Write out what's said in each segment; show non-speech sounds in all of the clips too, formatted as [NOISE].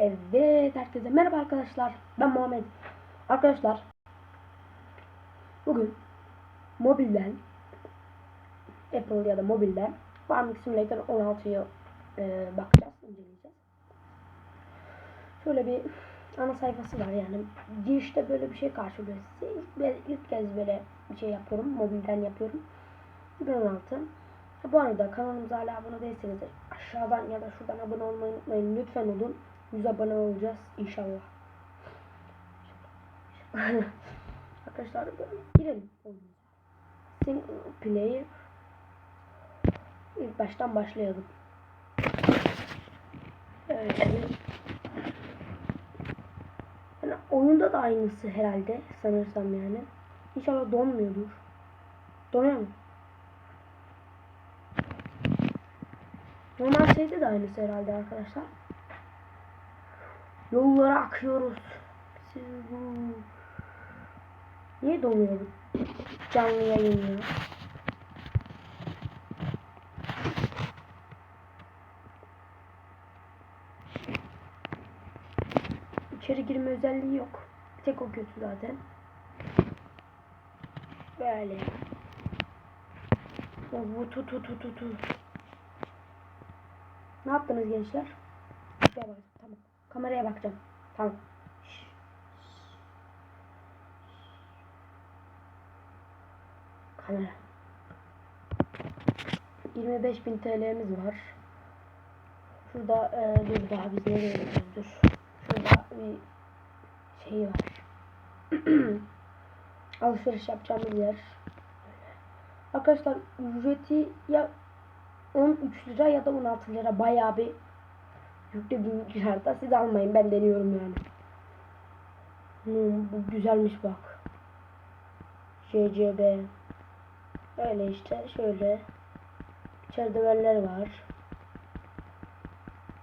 Evet herkese merhaba arkadaşlar. Ben Muhammed. Arkadaşlar bugün mobilden Apple ya da mobilden Farming Simulator 16'yı e, bakacağız, inceleyeceğiz. Şöyle bir ana sayfası var yani girişte böyle bir şey karşılıyor size. İlk, ilk kez böyle bir şey yapıyorum. Mobilden yapıyorum. 2016. Ha, Bu arada kanalımıza hala abone değilseniz aşağıdan ya da şuradan abone olmayı unutmayın. Lütfen olun. 100 abone olacağız inşallah. [LAUGHS] Arkadaşlar girelim. Single player ilk baştan başlayalım. Evet. Yani oyunda da aynısı herhalde sanırsam yani. İnşallah donmuyordur. Donuyor mu? Normal şeyde de aynısı herhalde arkadaşlar. Yollara akıyoruz. Niye donuyor canlı yayın ya? İçeri girme özelliği yok. Tek o kötü zaten. Böyle. Bu tu tu tu tu tu. Ne yaptınız gençler? Kameraya bakacağım. Tamam. Kamera. 25.000 TL'miz var. Şurada e, dur daha biz nereye gidiyoruz? Dur. Şurada bir şey var. [CLEARS THROAT] Alışveriş yapacağımız yer. Arkadaşlar ücreti ya 13 lira ya da 16 lira bayağı bir yüklü bir miktarda. Siz almayın ben deniyorum yani. Hmm, bu güzelmiş bak. JCB. Öyle işte şöyle. Çerdeveller var.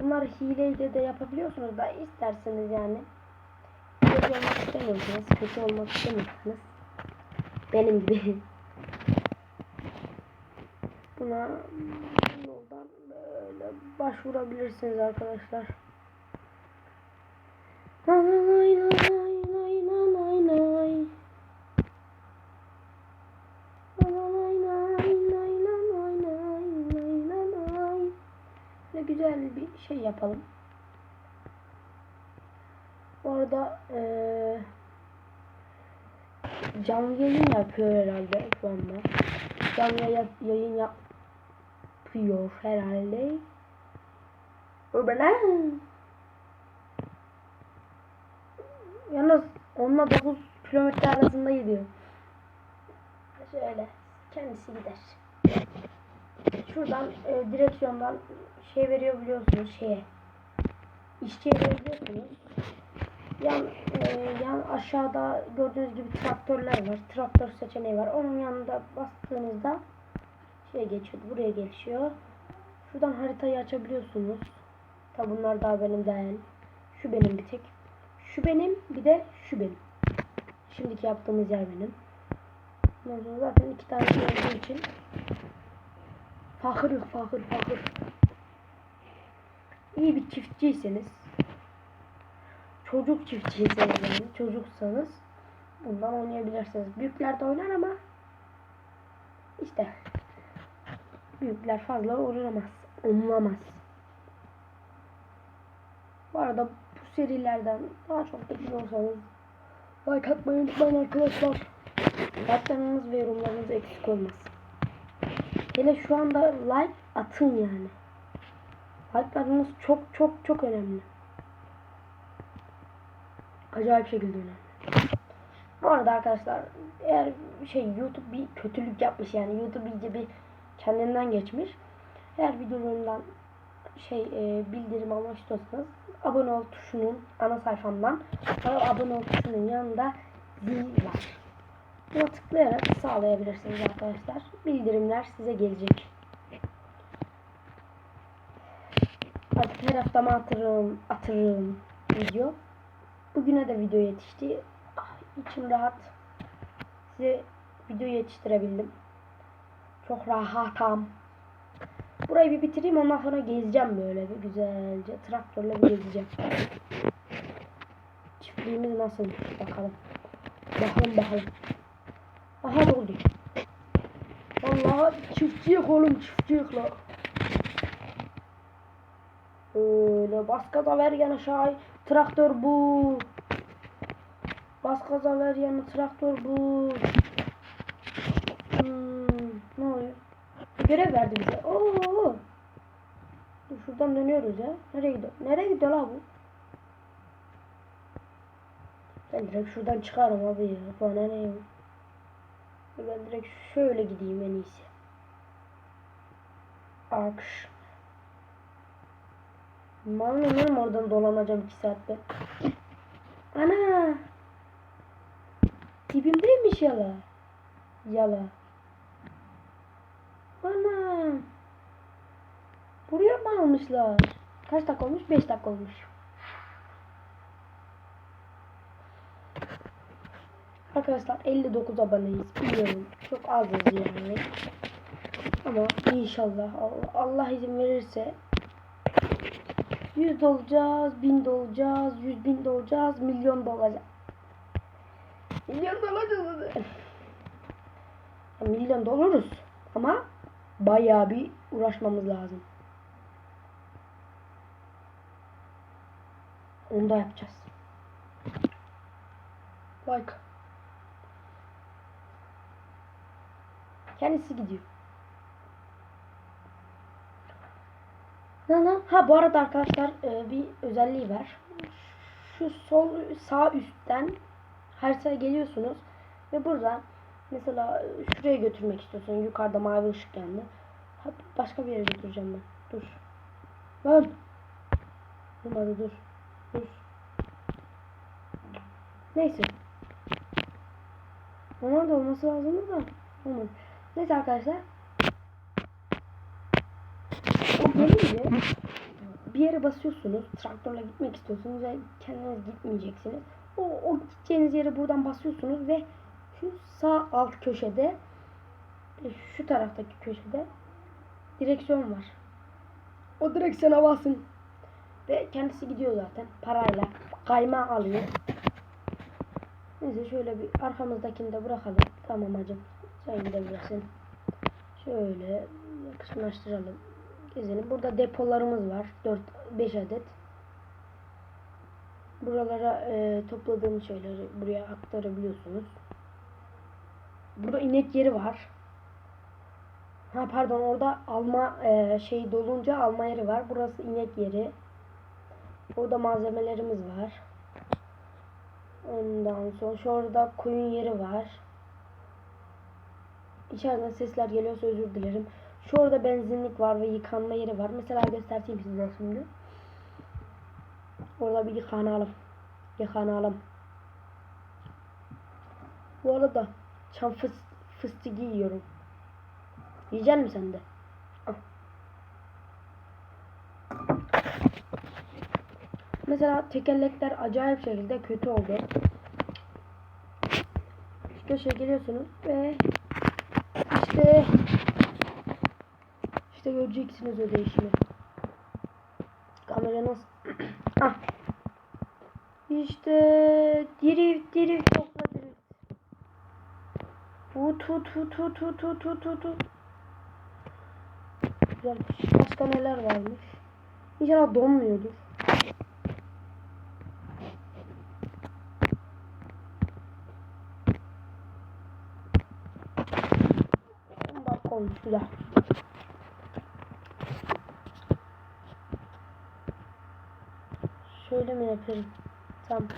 Bunlar hileyle de yapabiliyorsunuz da isterseniz yani. Kötü olmak istemiyorsanız, kötü olmak istemiyorsanız benim gibi [LAUGHS] buna yoldan öyle başvurabilirsiniz arkadaşlar. Nay nay nay nay nay nay nay. güzel bir şey yapalım. Bu arada ee, canlı yayın yapıyor herhalde şu anda. Canlı yayın yap yapıyor herhalde. Yalnız onunla 9 kilometre arasında gidiyor. Şöyle kendisi gider. Şuradan e, direksiyondan şey veriyor biliyorsunuz şeye. İşçiye verebiliyorsunuz. Yan, e, yan aşağıda gördüğünüz gibi traktörler var. Traktör seçeneği var. Onun yanında bastığınızda şey geçiyor. Buraya geçiyor. Şuradan haritayı açabiliyorsunuz. Tabi bunlar daha benim değil. Şu benim bir tek. Şu benim bir de şu benim. Şimdiki yaptığımız yer benim. Ondan sonra zaten iki tane şey olduğu için fakir fakir fakir. İyi bir çiftçiyseniz çocuk çiftçiyseniz yani çocuksanız bundan oynayabilirsiniz. Büyükler de oynar ama işte büyükler fazla oynamaz. Oynamaz. Bu arada bu serilerden daha çok bekliyorsanız like atmayı unutmayın arkadaşlar. Like'larınız ve yorumlarınız eksik olmasın. Hele şu anda like atın yani. Like'larınız çok çok çok önemli. Acayip şekilde önemli. Bu arada arkadaşlar eğer şey YouTube bir kötülük yapmış yani YouTube iyice bir kendinden geçmiş. Eğer videolarımdan şey e, bildirim almak istiyorsanız abone ol tuşunun ana sayfamdan bana abone ol tuşunun yanında zil var. Buna tıklayarak sağlayabilirsiniz arkadaşlar. Bildirimler size gelecek. Artık her hafta mı atırım, atırım video. Bugüne de video yetişti. Ah, içim rahat. Size video yetiştirebildim. Çok rahatam. Burayı bir bitireyim ondan sonra gezeceğim böyle bir güzelce. Traktörle bir gezeceğim. Çiftliğimiz nasıl bakalım. Bakalım bakalım. Aha doldu. Vallahi çiftçilik oğlum çiftçilik la. Öyle bas gaza ver yana şay. Traktör bu. Bas gaza ver yana traktör bu. Hmm, ne oluyor? Görev verdi bize. Oo. Dur şuradan dönüyoruz ya. Nereye gidiyor? Nereye gidiyor la bu? Ben direkt şuradan çıkarım abi ya. Bana ne? Ben direkt şöyle gideyim en iyisi. Akş. Mal benim oradan dolanacağım 2 saatte. Ana. Dibimdeymiş yala. Yala. Ana. Buraya mı almışlar? Kaç dakika olmuş? 5 dakika olmuş. Arkadaşlar 59 aboneyiz. Biliyorum. Çok azız yani. Ama inşallah Allah, Allah izin verirse 100 olacağız, 1000 olacağız, 100 bin olacağız, milyon da olacağız. Milyon da olacağız. Milyon da oluruz. Ama bayağı bir uğraşmamız lazım. Onu da yapacağız. Like. Kendisi gidiyor. Lan? Ha bu arada arkadaşlar e, bir özelliği var. Şu sol sağ üstten haritaya geliyorsunuz ve burada mesela şuraya götürmek istiyorsun. Yukarıda mavi ışık yandı. Başka bir yere götüreceğim ben. Dur. Lan. Olmadı dur. Neyse. Onlar da olması lazım da. Olmadı. Neyse arkadaşlar. O gelince bir yere basıyorsunuz. Traktörle gitmek istiyorsunuz ve kendiniz gitmeyeceksiniz. O, o gideceğiniz yere buradan basıyorsunuz ve şu sağ alt köşede e, şu taraftaki köşede direksiyon var. O direksiyona basın. Ve kendisi gidiyor zaten parayla. Kayma alıyor. Neyse şöyle bir arkamızdakini de bırakalım. Tamam hacım. Sen gidebilirsin. Şöyle yakışmıştıralım. Gezelim. Burada depolarımız var. 4 5 adet. Buralara e, topladığımız şeyleri buraya aktarabiliyorsunuz. Burada inek yeri var. Ha pardon orada alma e, şey dolunca alma yeri var. Burası inek yeri. Orada malzemelerimiz var. Ondan sonra şurada koyun yeri var. İçeriden sesler geliyorsa özür dilerim. Şurada benzinlik var ve yıkanma yeri var. Mesela göstereyim size şimdi. Orada bir yıkanalım. Yıkanalım. Bu arada çam fıs fıstığı yiyorum. Yiyecek misin sen de? Al. Mesela tekerlekler acayip şekilde kötü oldu. Köşeye geliyorsunuz ve işte işte göreceksiniz o değişimi. Kamera nasıl? [CLEARS THROAT] ah. İşte drift drift topla drift. Tut tut tut tut tut tut tut tut tut. Güzel. Başka neler varmış? İnşallah donmuyordur. Bak güzel. Şöyle mi yapayım? Tamam.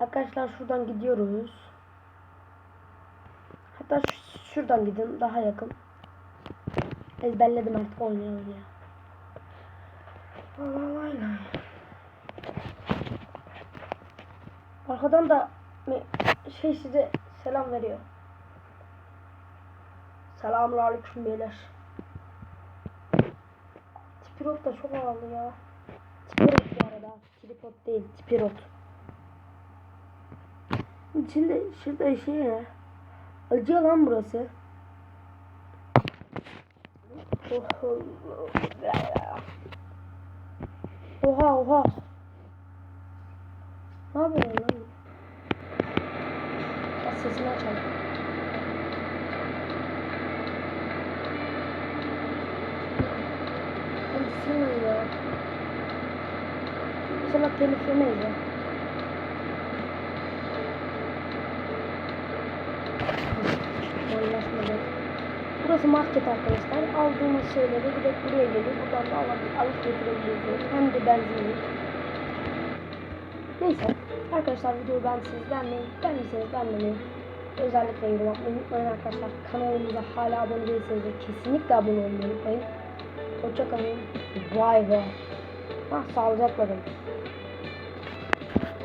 Arkadaşlar şuradan gidiyoruz. Hatta şuradan gidin daha yakın. Ezberledim artık oynayalım ya. Vallahi oynayalım. Arkadan da şey size selam veriyor. Selamun aleyküm beyler. Spirot da çok havalı ya. Spirot bu arada. Tripod değil. Spirot. İçinde şurada şey ya. Acı lan burası. Oha oha. Ne yapıyorsun lan? Sesini açalım. Ya. İnşallah telif yemeyiz ya. Anlaşmadı. Burası market arkadaşlar. Aldığımız şeyleri direkt buraya geliyor. Buradan da alıp, alıp götürebiliyorsunuz. Hem de benzinli. Neyse. Arkadaşlar videoyu beğendiyseniz beğenmeyi, beğendiyseniz beğenmeyi, özellikle yorum atmayı unutmayın arkadaşlar. Kanalımıza hala abone değilseniz de kesinlikle abone olmayı unutmayın. Hoşçakalın. Vay be. Ah sağlıcakla kalın.